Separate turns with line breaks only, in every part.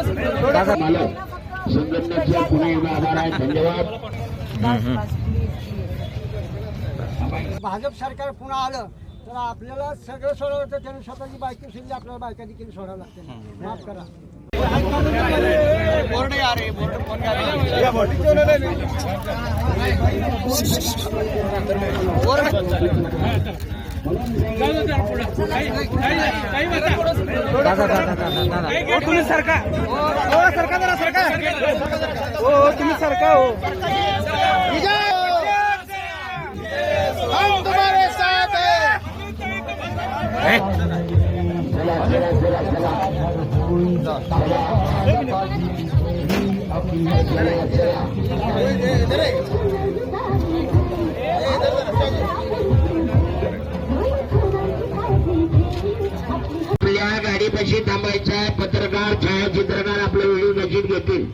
मालक संघटनेचे पुन्हा एकदा आभार आहे धन्यवाद
भाजप सरकार पुन्हा आलं तर आपल्याला सगळं सोडावं त्याने स्वतःची बायको सोडली आपल्याला बायका देखील सोडावं लागते. माफ करा.
तुम्ही सरका हो सरका जरा सरका हो तुम्ही सरका हो हम तुम्हारे साथ
चला गाडीपाशी पत्रकार छायाचित्रकार आपला व्हिडिओ नजीक घेतील.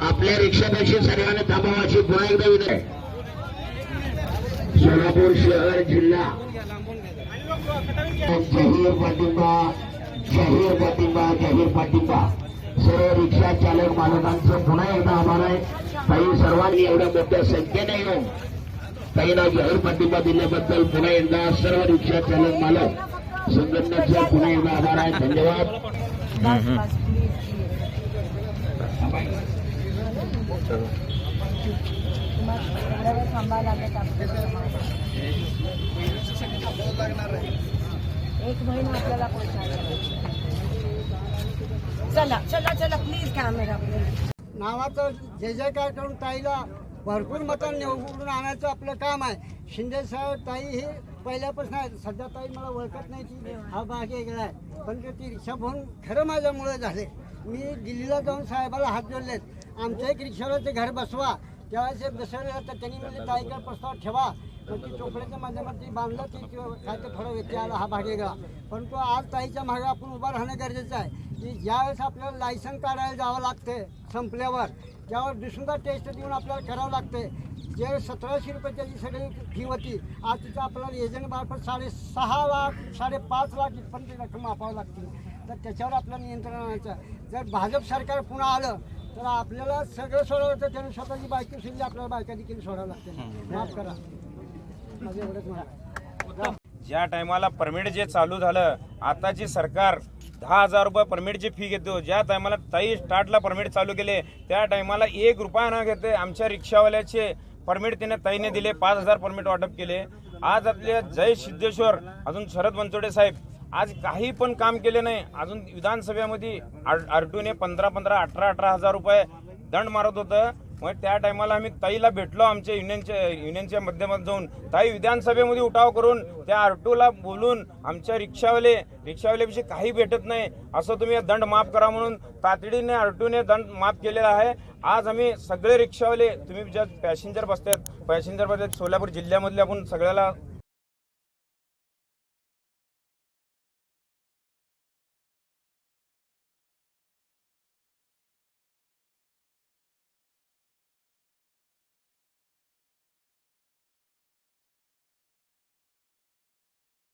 आपल्या रिक्षापेक्षा सर्वांनी थांबावं अशी पुन्हा एकदा विनंती आहे. सोलापूर शहर जिल्हा. जाहीर पाठिंबा जाहीर पाठिंबा जाहीर पाठिंबा. सर्व रिक्षा चालक मालकांचं पुन्हा एकदा आभार आहे. काही सर्वांनी एवढ्या मोठ्या संख्येने येऊन काहींना जाहीर पाठिंबा दिल्याबद्दल पुन्हा एकदा सर्व रिक्षा चालक मालक संघटनेचे पुन्हा एकदा आभार आहे धन्यवाद
एक महिना आपल्याला चला चला चला प्लीज कॅमेरा प्लीज
नावाचं जे काय करून ताईला भरपूर मतं निवडून आणायचं आपलं काम आहे. शिंदे साहेब ताई हे पहिल्यापासून आहे सध्या ताई मला ओळखत नाही ती हा भाग वेगळा आहे. पण ती रिक्षा भाऊन खरं माझ्यामुळे झाले. मी दिल्लीला जाऊन साहेबाला हात जोडलेत. आमच्या एक रिक्षावाला ते घर बसवा. त्यावेळेस ते बसवलं तर त्यांनी म्हणजे ताईकडे प्रस्ताव ठेवा. पण ती चोपड्याच्या माध्यमात बांधलं की किंवा काय ते थोडा व्यक्ती आला हा भाग वेगळा. तो आज ताईच्या मागे आपण उभा राहणं गरजेचं आहे. की ज्यावेळेस आपल्याला लायसन काढायला जावं लागते संपल्यावर त्यावर दुसरा टेस्ट देऊन आपल्याला करावं लागते जे सतराशे रुपये त्याची सगळी फी होती आज तिथं आपल्याला एजंट मार्फत साडेसहा लाख साडेपाच लाख इथपर्यंत रक्कम मापावं लागते. तर त्याच्यावर आपलं नियंत्रण आणायचं. जर भाजप सरकार पुन्हा आलं तर आपल्याला सगळं सोडावं तर त्याने स्वतःची बायको सुद्धा आपल्याला बायका देखील सोडावं लागते माफ करा. माझं एवढंच म्हणा
ज्या टायमाला परमिट जे चालू झालं आताची सरकार दहा हजार रुपये परमिटची फी घेतो ज्या टायमाला ताई स्टार्टला परमिट चालू केले त्या टायमाला एक रुपया न घेते आमच्या रिक्षावाल्याचे परमिट तिने ताईने दिले पाच हजार परमिट वाटप केले. आज आपले जय सिद्धेश्वर अजून शरद बनसोडे साहेब. आज काही पण काम केले नाही. अजून विधानसभेमध्ये आरटूने पंधरा पंधरा अठरा अठरा हजार रुपये दंड मारत होतं. मग त्या टायमाला आम्ही ताईला भेटलो आमच्या युनियनच्या युनियनच्या माध्यमात जाऊन. ताई विधानसभेमध्ये उठाव करून त्या आरटूला बोलून आमच्या रिक्षावाले रिक्षावाल्याविषयी काही भेटत नाही. असं तुम्ही दंड माफ करा म्हणून तातडीने आरटूने दंड माफ केलेला आहे. आज आम्ही सगळे रिक्षावाले तुम्ही ज्या पॅसेंजर बसतात पॅसेंजर बसतात सोलापूर जिल्ह्यामधले आपण सगळ्याला